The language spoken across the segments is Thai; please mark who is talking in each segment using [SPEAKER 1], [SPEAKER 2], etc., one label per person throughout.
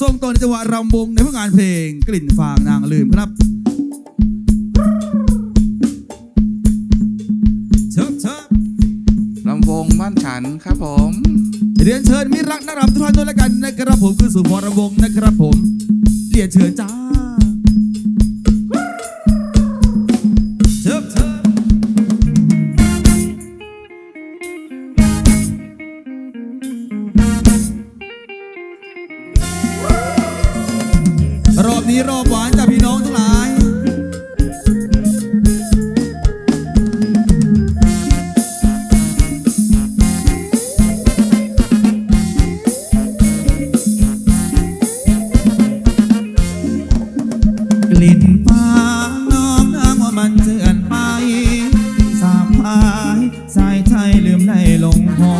[SPEAKER 1] ทรงต่อในจังหวะรำวงในผลงานเพลงกลิ่นฟางนางลืมครับเชิบเชิบ
[SPEAKER 2] ลำวงบ้านฉันครับผม
[SPEAKER 1] เรียนเชิญมิรักนักรำทุกท่านด้วยแล้วกันนะครับผมคือสุพรรณวงนะครับผม เรียนเชิญจ้า นี้รอบหวานจากพี่น้องทั้งหลายกลิ่นปางน้องน้ำว่ามันเจือนไป สาบพายสายไทยลื
[SPEAKER 3] มในลงห
[SPEAKER 1] อ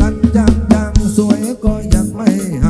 [SPEAKER 1] กันยังยังสวยก็ยังไม่หา